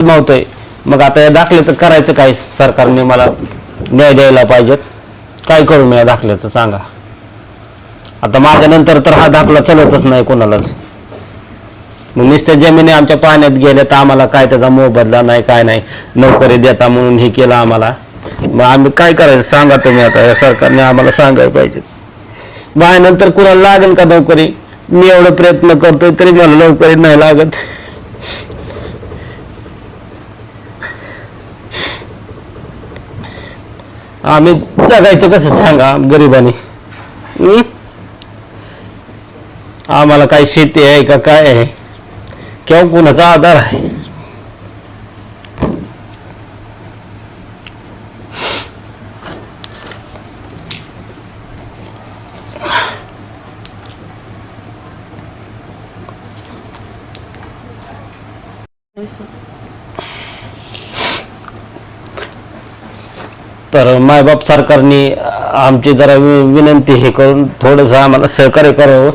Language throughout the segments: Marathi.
नव्हतंय. मग आता या दाखल्याचं करायचं काय? सरकारने मला न्याय द्यायला पाहिजेत काय करू मी या दाखल्याचं? सांगा. आता माझ्यानंतर तर हा दाखला चलतच नाही कोणालाच. मग नुसत्या जमिनी आमच्या पाण्यात गेल्या तर आम्हाला काय त्याचा मोबदला नाही काय नाही. नोकरी देता म्हणून हे केलं आम्हाला. मग आम्ही काय करायचं? सांगा तुम्ही आता. या सरकारने आम्हाला सांगायला पाहिजे. माझ्यानंतर कुणाला लागेल का नोकरी? मी एवढं प्रयत्न करतोय तरी मला नोकरी नाही लागत. आम्ही जगायचं कसं सांगा गरिबांनी? आम्हाला काय शेती आहे का काय आहे? किंवा कुणाचा आधार आहे? तर मायबाप सरकारने आमची जरा वि- विनंती हे करून थोडंसं आम्हाला सहकार्य करावं.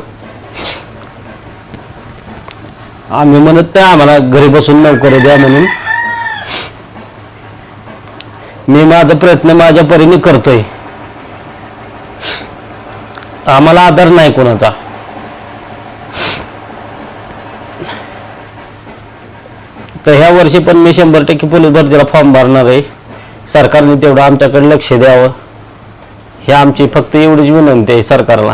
आम्ही म्हणत नाही आम्हाला घरी बसून नोकरी द्या म्हणून. मी माझा प्रयत्न माझ्या परीने करतोय. आम्हाला आधार नाही कोणाचा. तर ह्या वर्षी पण मी शंभर टक्के पोलीस भरतीला फॉर्म भरणार आहे. सरकारने तेवढं आमच्याकडे लक्ष द्यावं. ही आमची फक्त एवढीच विनंती आहे सरकारला.